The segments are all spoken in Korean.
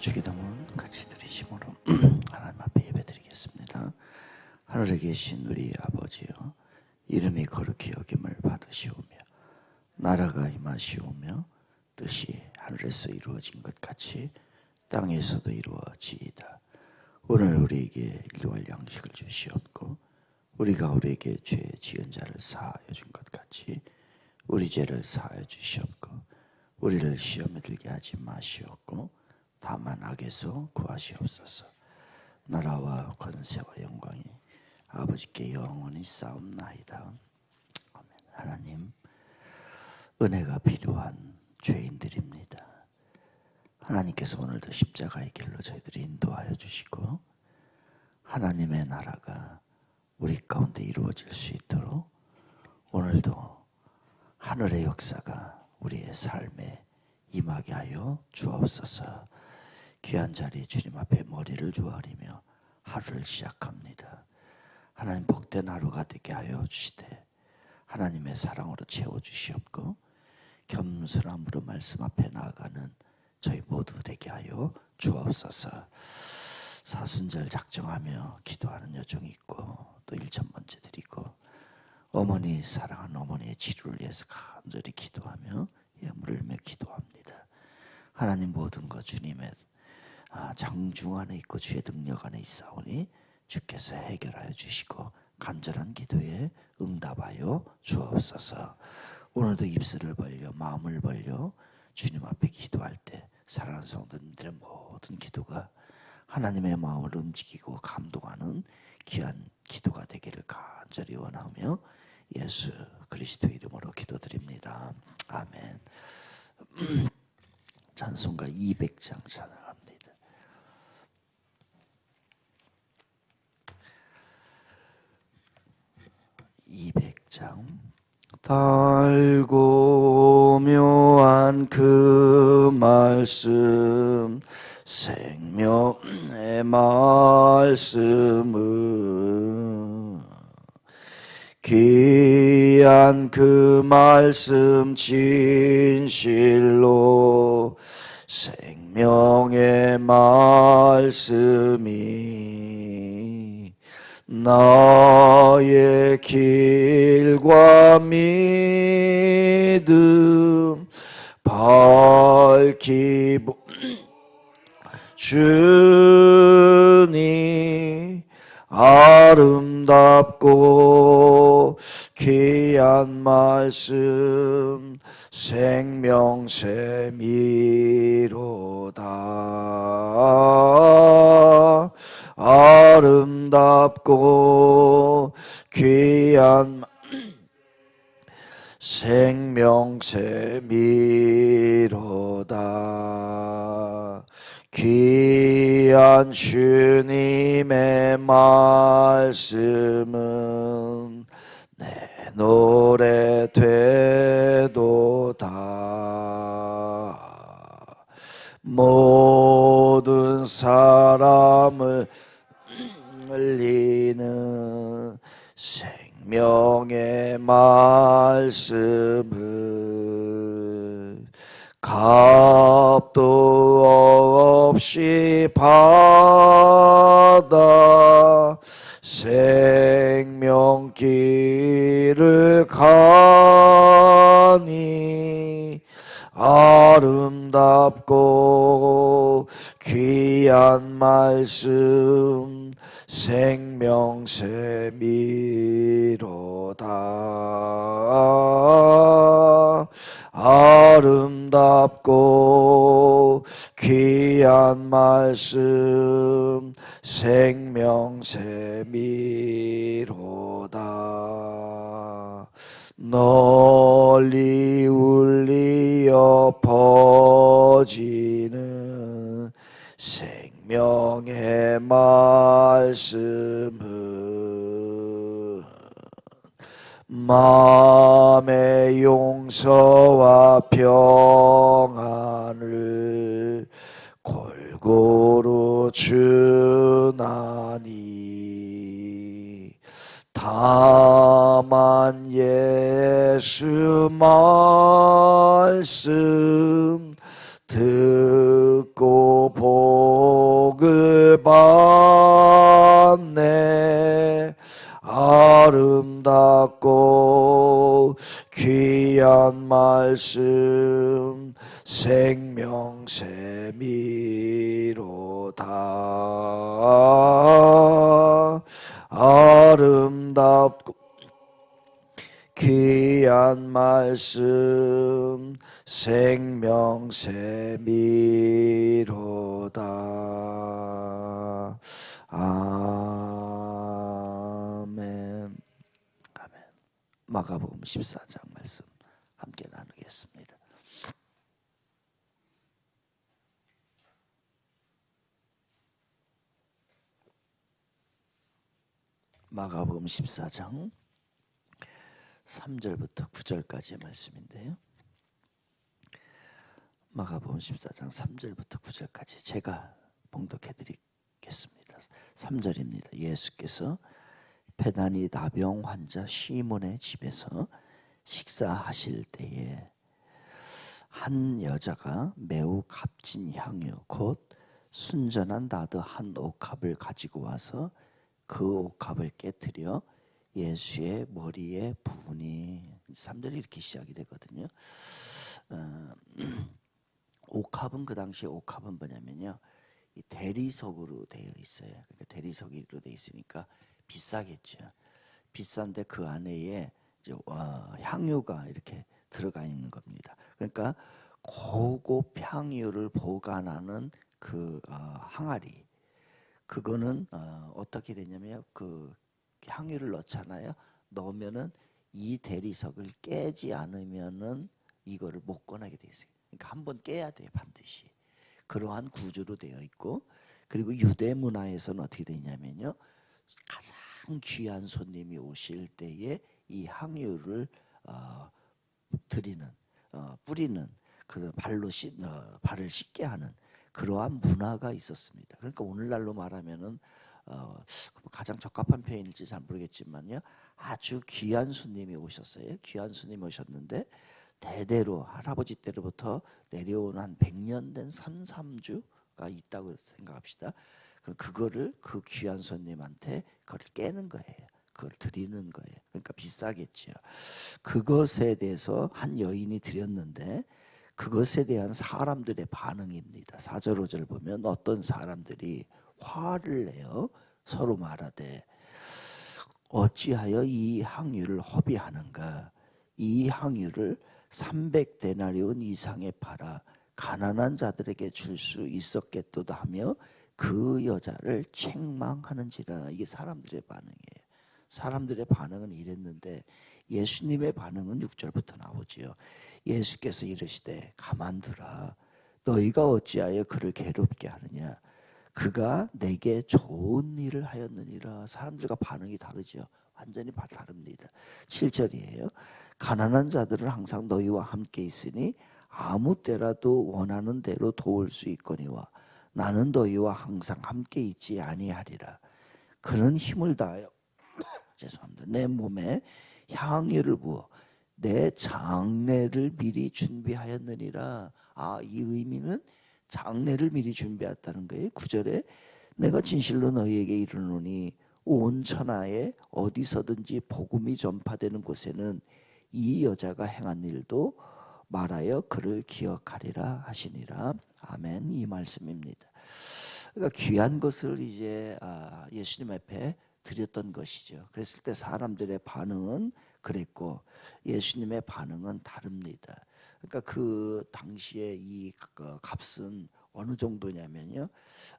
주기도문 같이 드리심으로 하나님 앞에 예배드리겠습니다. 하늘에 계신 우리 아버지여 이름이 거룩히 여김을 받으시오며 나라가 임하시오며 뜻이 하늘에서 이루어진 것 같이 땅에서도 이루어지이다. 오늘 우리에게 일용할 양식을 주시옵고 우리가 우리에게 죄 지은 자를 사하여 준 것 같이 우리 죄를 사하여 주시옵고 우리를 시험에 들게 하지 마시옵고 다만 악에서 구하시옵소서. 나라와 권세와 영광이 아버지께 영원히 싸움나이다. 아멘. 하나님 은혜가 필요한 죄인들입니다. 하나님께서 오늘도 십자가의 길로 저희들을 인도하여 주시고 하나님의 나라가 우리 가운데 이루어질 수 있도록 오늘도 하늘의 역사가 우리의 삶에 임하게 하여 주옵소서. 귀한 자리 주님 앞에 머리를 조아리며 하루를 시작합니다. 하나님 복된 하루가 되게 하여 주시되 하나님의 사랑으로 채워 주시옵고 겸손함으로 말씀 앞에 나아가는 저희 모두 되게 하여 주옵소서. 사순절 작정하며 기도하는 여종이 있고 또 일천 번째 드리고 어머니 사랑하는 어머니의 치료를 위해서 간절히 기도하며 예물을 들며 기도합니다. 하나님 모든 것 주님의 아, 장중 안에 있고 주의 능력 안에 있사오니 주께서 해결하여 주시고 간절한 기도에 응답하여 주옵소서. 오늘도 입술을 벌려 마음을 벌려 주님 앞에 기도할 때 사랑하는 성도님들의 모든 기도가 하나님의 마음을 움직이고 감동하는 귀한 기도가 되기를 간절히 원하며 예수 그리스도 이름으로 기도드립니다. 아멘. 찬송가 200장 찬양합니다. 200장. 달고 묘한 그 말씀 생명의 말씀은 귀한 그 말씀 진실로 생명의 말씀이 나의 길과 믿음 밝히 보- 주니 아름답고 귀한 말씀 생명샘이로다 아름답고 귀한 생명샘이로다. 귀한 주님의 말씀은 내 노래 되도다. 모든 사람을 흘리는 생명의 말씀을 값도 없이 받아 생명길을 가니 아름답고 귀한 말씀 생명샘이로다. 아름답고 귀한 말씀 생명샘이로다. 널리 울리어 퍼 생명의 말씀은 마음의 용서와 평안을 골고루 주나니 다만 예수 말씀 듣고 보 받네. 아름답고 귀한 말씀 생명샘이로다. 아름답고 귀한 말씀 생명샘이로 다. 아멘. 아멘. 마가복음 14장 말씀 함께 나누겠습니다. 마가복음 14장 3절부터 9절까지의 말씀인데요. 마가복음 14장 3절부터 9절까지 제가 봉독해 드리겠습니다. 3절입니다. 예수께서 페다니 나병 환자 시몬의 집에서 식사하실 때에 한 여자가 매우 값진 향유 곧 순전한 나드 한 옥합을 가지고 와서 그 옥합을 깨뜨려 예수의 머리에 부으니 3절이 이렇게 시작이 되거든요. 어, 옥합은 그 당시에 옥합은 뭐냐면요. 이 대리석으로 되어 있어요. 그러니까 대리석으로 되어 있으니까 비싸겠죠. 비싼데 그 안에 이제 어, 향유가 이렇게 들어가 있는 겁니다. 그러니까 고급 향유를 보관하는 그 어, 항아리 그거는 어, 어떻게 되냐면 그 향유를 넣잖아요. 넣으면은 이 대리석을 깨지 않으면은 이거를 못 꺼내게 돼 있어요. 그러니까 한 번 깨야 돼요 반드시. 그러한 구조로 되어 있고 그리고 유대 문화에서는 어떻게 되냐면요 가장 귀한 손님이 오실 때에 이 향유를 어, 드리는 어, 뿌리는 그 발로 씻 어, 발을 씻게 하는 그러한 문화가 있었습니다. 그러니까 오늘날로 말하면은 어, 가장 적합한 표현일지 잘 모르겠지만요. 아주 귀한 손님이 오셨어요. 귀한 손님이 오셨는데 대대로 할아버지 때로부터 내려온 한 100년 된 산삼주가 있다고 생각합시다. 그럼 그거를 그 귀한 손님한테 그걸 깨는 거예요. 그걸 드리는 거예요. 그러니까 비싸겠죠. 그것에 대해서 한 여인이 드렸는데 그것에 대한 사람들의 반응입니다. 4절 5절 보면 어떤 사람들이 화를 내어 서로 말하되 어찌하여 이 항유를 허비하는가 이 항유를 300데나리온 이상에 팔아 가난한 자들에게 줄 수 있었겠도다 하며 그 여자를 책망하는지라 이게 사람들의 반응이에요. 사람들의 반응은 이랬는데 예수님의 반응은 6절부터 나오지요. 예수께서 이르시되 가만두라 너희가 어찌하여 그를 괴롭게 하느냐 그가 내게 좋은 일을 하였느니라 사람들과 반응이 다르죠. 완전히 다릅니다. 7절이에요. 가난한 자들은 항상 너희와 함께 있으니 아무 때라도 원하는 대로 도울 수 있거니와 나는 너희와 항상 함께 있지 아니하리라. 그는 힘을 다하여 죄송합니다. 내 몸에 향유를 부어 내 장례를 미리 준비하였느니라. 아, 이 의미는 장례를 미리 준비했다는 거예요. 구절에 내가 진실로 너희에게 이르노니 온 천하에 어디서든지 복음이 전파되는 곳에는 이 여자가 행한 일도 말하여 그를 기억하리라 하시니라. 아멘. 이 말씀입니다. 그러니까 귀한 것을 이제 아, 예수님 앞에 드렸던 것이죠. 그랬을 때 사람들의 반응은 그랬고 예수님의 반응은 다릅니다. 그러니까 그 당시에 이그 값은 어느 정도냐면요.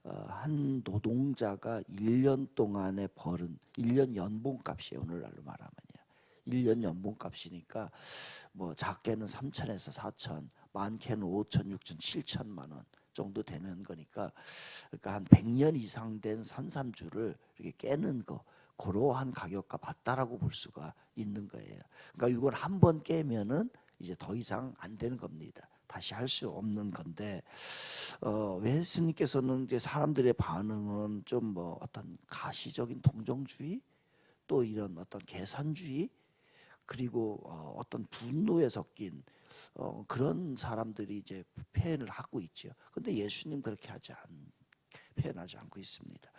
어, 한 노동자가 1년 동안에 벌은 1년 연봉 값이에요. 오늘날로 말하면요. 1년 연봉값이니까 뭐 작게는 3천에서 4천, 많게는 5천, 6천, 7천만 원 정도 되는 거니까 그러니까 한 100년 이상 된 산삼주를 이렇게 깨는 거 그러한 가격과 같다라고 볼 수가 있는 거예요. 그러니까 이걸 한 번 깨면은 이제 더 이상 안 되는 겁니다. 다시 할 수 없는 건데 어, 예수님께서는 이제 사람들의 반응은 좀 뭐 어떤 가시적인 동정주의 또 이런 어떤 계산주의 그리고 어, 어떤 분노에 섞인 어, 그런 사람들이 이제 표현을 하고 있죠. 근데 예수님 그렇게 하지 않, 표현하지 않고 있습니다.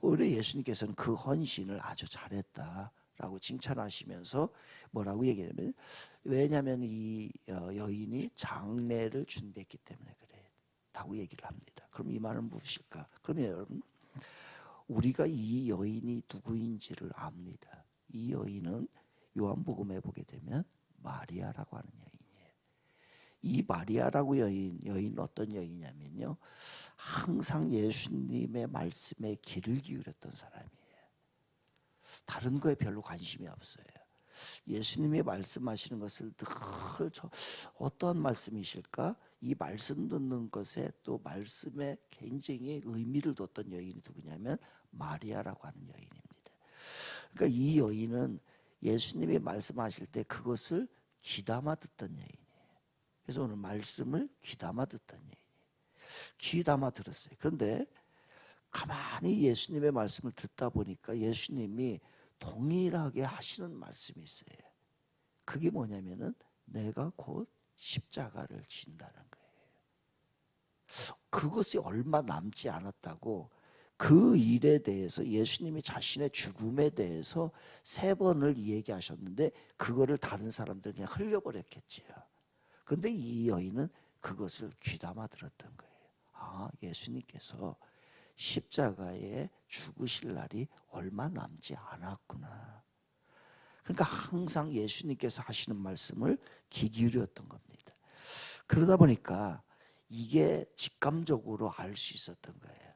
오히려 예수님께서는 그 헌신을 아주 잘했다 라고 칭찬하시면서 뭐라고 얘기하냐면 왜냐하면 이 어, 여인이 장례를 준비했기 때문에 그래다고 얘기를 합니다. 그럼 이 말은 무엇일까? 그러면 여러분 우리가 이 여인이 누구인지를 압니다. 이 여인은 요한복음에 보게 되면 마리아라고 하는 여인이에요. 이 마리아라고 여인, 여인 어떤 여인이냐면요. 항상 예수님의 말씀에 귀를 기울였던 사람이에요. 다른 거에 별로 관심이 없어요. 예수님이 말씀하시는 것을 늘 저, 어떠한 말씀이실까? 이 말씀 듣는 것에 또 말씀에 굉장히 의미를 뒀던 여인이 누구냐면 마리아라고 하는 여인입니다. 그러니까 이 여인은 예수님이 말씀하실 때 그것을 귀담아 듣던 여인이에요. 그래서 오늘 말씀을 귀담아 듣던 여인이에요. 귀담아 들었어요. 그런데 가만히 예수님의 말씀을 듣다 보니까 예수님이 동일하게 하시는 말씀이 있어요. 그게 뭐냐면은 내가 곧 십자가를 진다는 거예요. 그것이 얼마 남지 않았다고 그 일에 대해서 예수님이 자신의 죽음에 대해서 세 번을 얘기하셨는데 그거를 다른 사람들 그냥 흘려버렸겠지요. 근데 이 여인은 그것을 귀담아 들었던 거예요. 아, 예수님께서 십자가에 죽으실 날이 얼마 남지 않았구나. 그러니까 항상 예수님께서 하시는 말씀을 귀 기울였던 겁니다. 그러다 보니까 이게 직감적으로 알 수 있었던 거예요.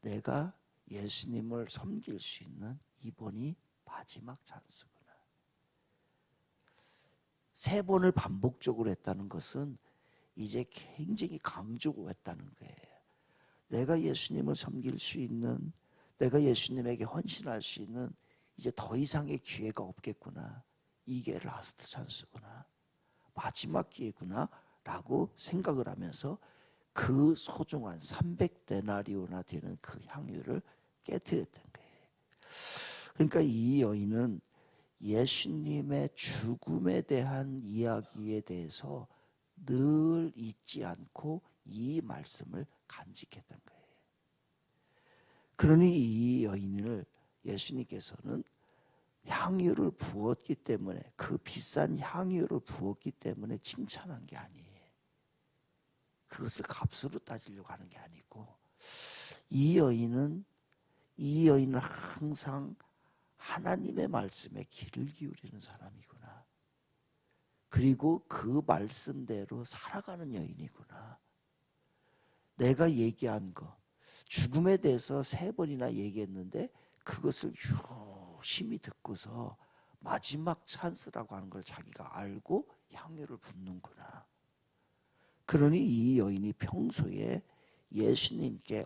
내가 예수님을 섬길 수 있는 이번이 마지막 찬스구나. 세 번을 반복적으로 했다는 것은 이제 굉장히 강조고 했다는 거예요. 내가 예수님을 섬길 수 있는, 내가 예수님에게 헌신할 수 있는 이제 더 이상의 기회가 없겠구나. 이게 라스트 찬스구나. 마지막 기회구나. 라고 생각을 하면서 그 소중한 300데나리오나 되는 그 향유를 깨뜨렸던 거예요. 그러니까 이 여인은 예수님의 죽음에 대한 이야기에 대해서 늘 잊지 않고 이 말씀을 간직했던 거예요. 그러니 이 여인을 예수님께서는 향유를 부었기 때문에 그 비싼 향유를 부었기 때문에 칭찬한 게 아니에요. 그것을 값으로 따지려고 하는 게 아니고 이 여인은 이 여인은 항상 하나님의 말씀에 귀를 기울이는 사람이구나. 그리고 그 말씀대로 살아가는 여인이구나. 내가 얘기한 거 죽음에 대해서 세 번이나 얘기했는데 그것을 유심히 듣고서 마지막 찬스라고 하는 걸 자기가 알고 향유를 붓는구나. 그러니 이 여인이 평소에 예수님께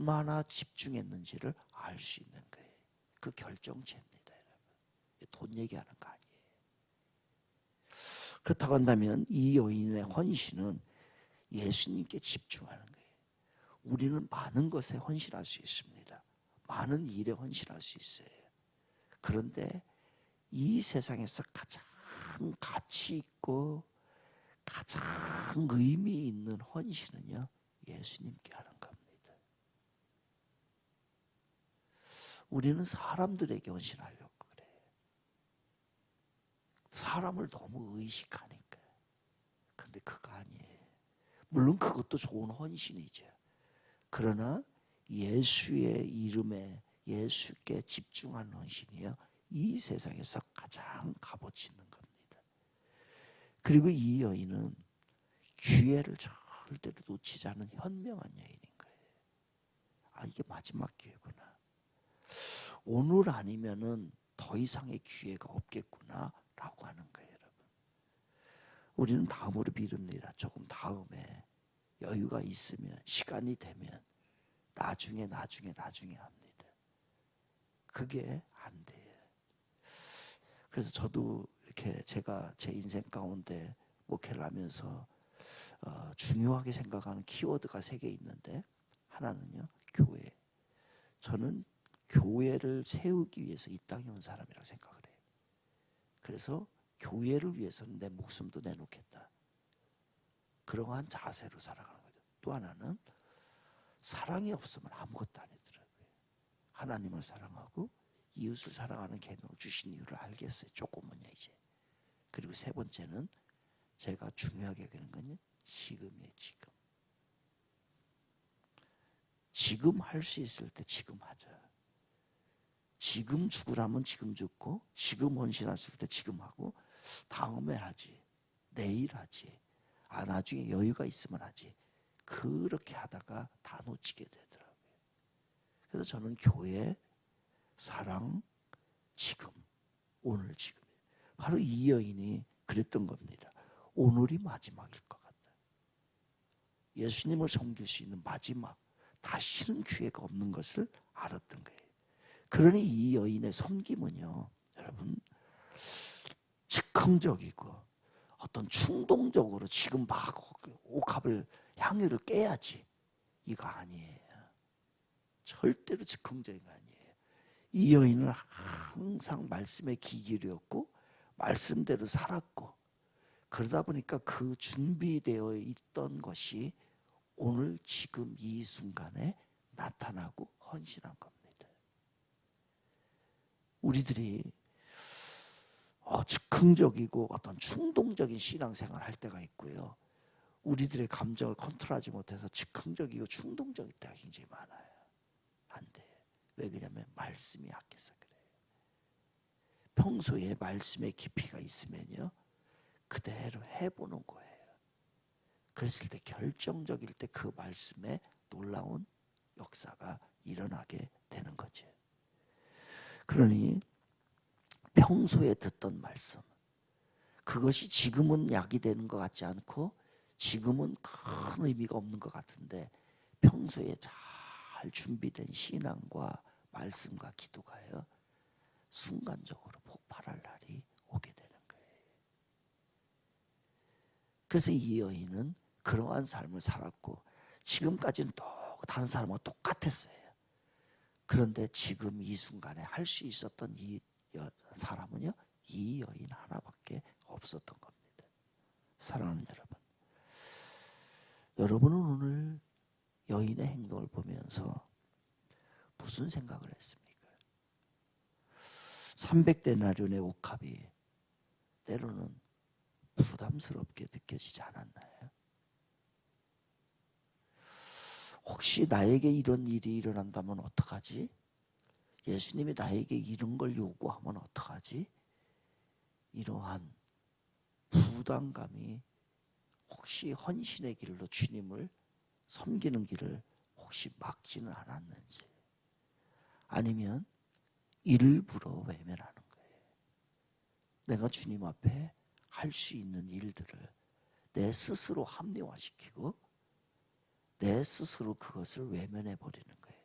얼마나 집중했는지를 알 수 있는 거예요. 그 결정체입니다, 여러분. 돈 얘기하는 거 아니에요. 그렇다고 한다면 이 여인의 헌신은 예수님께 집중하는 거예요. 우리는 많은 것에 헌신할 수 있습니다. 많은 일에 헌신할 수 있어요. 그런데 이 세상에서 가장 가치 있고 가장 의미 있는 헌신은요, 예수님께 하는 겁니다. 우리는 사람들에게 헌신하려고 그래. 사람을 너무 의식하니까. 근데 그거 아니에요. 물론 그것도 좋은 헌신이죠. 그러나 예수의 이름에 예수께 집중하는 헌신이요. 이 세상에서 가장 값어치 있는 그리고 이 여인은 기회를 절대로 놓치지 않은 현명한 여인인 거예요. 아, 이게 마지막 기회구나. 오늘 아니면은 더 이상의 기회가 없겠구나. 라고 하는 거예요, 여러분. 우리는 다음으로 미룹니다. 조금 다음에 여유가 있으면, 시간이 되면, 나중에, 나중에, 나중에 합니다. 그게 안 돼요. 그래서 저도 이렇게 제가 제 인생 가운데 목회를 하면서 어, 중요하게 생각하는 키워드가 세 개 있는데 하나는요 교회. 저는 교회를 세우기 위해서 이 땅에 온 사람이라고 생각을 해요. 그래서 교회를 위해서는 내 목숨도 내놓겠다. 그러한 자세로 살아가는 거죠. 또 하나는 사랑이 없으면 아무것도 아니더라고요. 하나님을 사랑하고 이웃을 사랑하는 계명을 주신 이유를 알겠어요. 조금은요 이제. 그리고 세 번째는 제가 중요하게 여기는 건요. 지금이에요. 지금. 지금 할 수 있을 때 지금 하자. 지금 죽으라면 지금 죽고 지금 있을 때 지금 하고 다음에 하지. 내일 하지. 아 나중에 여유가 있으면 하지. 그렇게 하다가 다 놓치게 되더라고요. 그래서 저는 교회 사랑 지금 오늘 지금 바로 이 여인이 그랬던 겁니다. 오늘이 마지막일 것 같다. 예수님을 섬길 수 있는 마지막 다시는 기회가 없는 것을 알았던 거예요. 그러니 이 여인의 섬김은요, 여러분 즉흥적이고 어떤 충동적으로 지금 막 옥합을 향유를 깨야지 이거 아니에요. 절대로 즉흥적인 거 아니에요. 이 여인은 항상 말씀에 기길이었고 말씀대로 살았고 그러다 보니까 그 준비되어 있던 것이 오늘 지금 이 순간에 나타나고 헌신한 겁니다. 우리들이 어, 즉흥적이고 어떤 충동적인 신앙생활 할 때가 있고요. 우리들의 감정을 컨트롤하지 못해서 즉흥적이고 충동적일 때가 굉장히 많아요. 안 돼. 왜 그러냐면 말씀이 약해서 그래요. 평소에 말씀의 깊이가 있으면요. 그대로 해보는 거예요. 그랬을 때 결정적일 때 그 말씀에 놀라운 역사가 일어나게 되는 거죠. 그러니 평소에 듣던 말씀 그것이 지금은 약이 되는 것 같지 않고 지금은 큰 의미가 없는 것 같은데 평소에 잘 준비된 신앙과 말씀과 기도가요 순간적으로 폭발할 날이 오게 되는 거예요. 그래서 이 여인은 그러한 삶을 살았고 지금까지는 또 다른 사람과 똑같았어요. 그런데 지금 이 순간에 할 수 있었던 이 사람은요 이 여인 하나밖에 없었던 겁니다. 사랑하는 여러분, 여러분은 오늘 여인의 행동을 보면서 무슨 생각을 했습니까? 300데나리온의 옥합이 때로는 부담스럽게 느껴지지 않았나요? 혹시 나에게 이런 일이 일어난다면 어떡하지? 예수님이 나에게 이런 걸 요구하면 어떡하지? 이러한 부담감이 혹시 헌신의 길로 주님을 섬기는 길을 혹시 막지는 않았는지 아니면 일부러 외면하는 거예요. 내가 주님 앞에 할 수 있는 일들을 내 스스로 합리화시키고 내 스스로 그것을 외면해 버리는 거예요.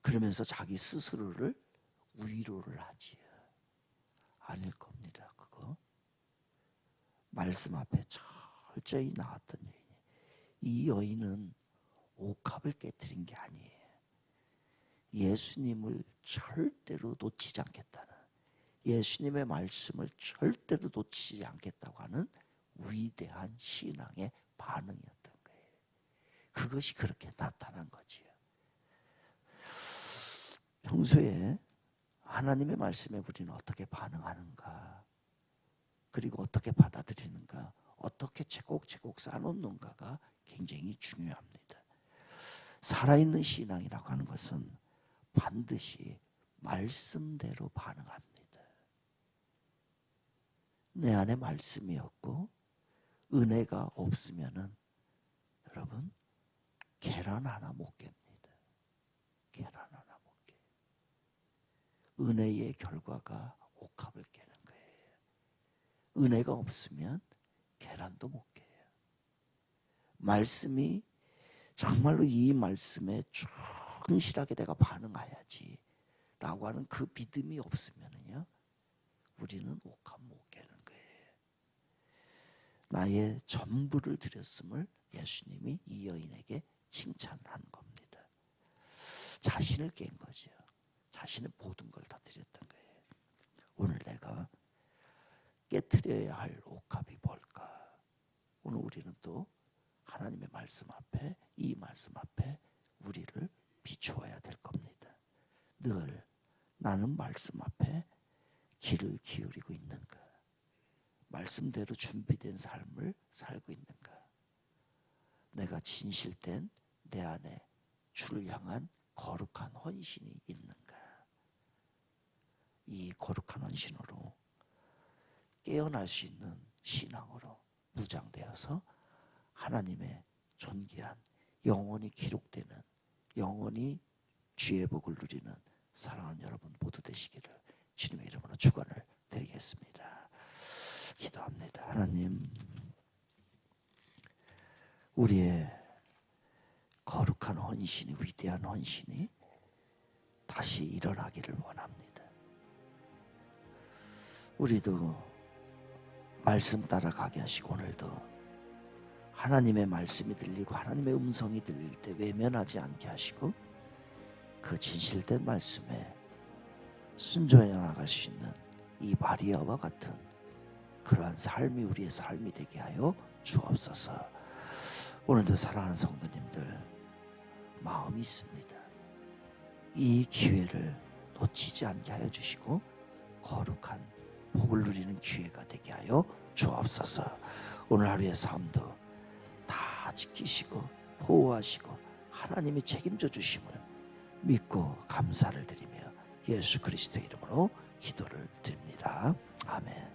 그러면서 자기 스스로를 위로를 하지요. 아닐 겁니다. 그거 말씀 앞에 철저히 나왔던 여인이 이 여인은 옥합을 깨뜨린 게 아니에요. 예수님을 절대로 놓치지 않겠다는 예수님의 말씀을 절대로 놓치지 않겠다고 하는 위대한 신앙의 반응이었던 거예요. 그것이 그렇게 나타난 거지요. 평소에 하나님의 말씀에 우리는 어떻게 반응하는가, 그리고 어떻게 받아들이는가, 어떻게 제곡제곡 쌓아놓는가가 굉장히 중요합니다. 살아있는 신앙이라고 하는 것은 반드시 말씀대로 반응합니다. 내 안에 말씀이 없고 은혜가 없으면은 여러분 계란 하나 못 깹니다. 계란 하나 못 깨. 은혜의 결과가 옥합을 깨는 거예요. 은혜가 없으면 계란도 못 깨요. 말씀이 정말로 이 말씀에 충실하게 내가 반응해야지 라고 하는 그 믿음이 없으면요 우리는 옥합 못 깨는 거예요. 나의 전부를 드렸음을 예수님이 이 여인에게 칭찬하는 겁니다. 자신을 깬 거죠. 자신의 모든 걸 다 드렸던 거예요. 오늘 내가 깨뜨려야 할 옥합이 뭘까? 오늘 우리는 또 하나님의 말씀 앞에 이 말씀 앞에 우리를 비추어야 될 겁니다. 늘 나는 말씀 앞에 귀를 기울이고 있는가? 말씀대로 준비된 삶을 살고 있는가? 내가 진실된 내 안에 주를 향한 거룩한 헌신이 있는가? 이 거룩한 헌신으로 깨어날 수 있는 신앙으로 무장되어서 하나님의 존귀한 영원히 기록되는 영원히 주의 복을 누리는 사랑하는 여러분 모두 되시기를 주님의 이름으로 축원을 드리겠습니다. 기도합니다. 하나님 우리의 거룩한 헌신이 위대한 헌신이 다시 일어나기를 원합니다. 우리도 말씀 따라가게 하시고 오늘도 하나님의 말씀이 들리고 하나님의 음성이 들릴 때 외면하지 않게 하시고 그 진실된 말씀에 순종해 나갈 수 있는 이 마리아와 같은 그러한 삶이 우리의 삶이 되게 하여 주옵소서. 오늘도 사랑하는 성도님들 마음이 있습니다. 이 기회를 놓치지 않게 하여 주시고 거룩한 복을 누리는 기회가 되게 하여 주옵소서. 오늘 하루의 삶도 다 지키시고 보호하시고 하나님이 책임져 주심을 믿고 감사를 드리며 예수 그리스도 이름으로 기도를 드립니다. 아멘.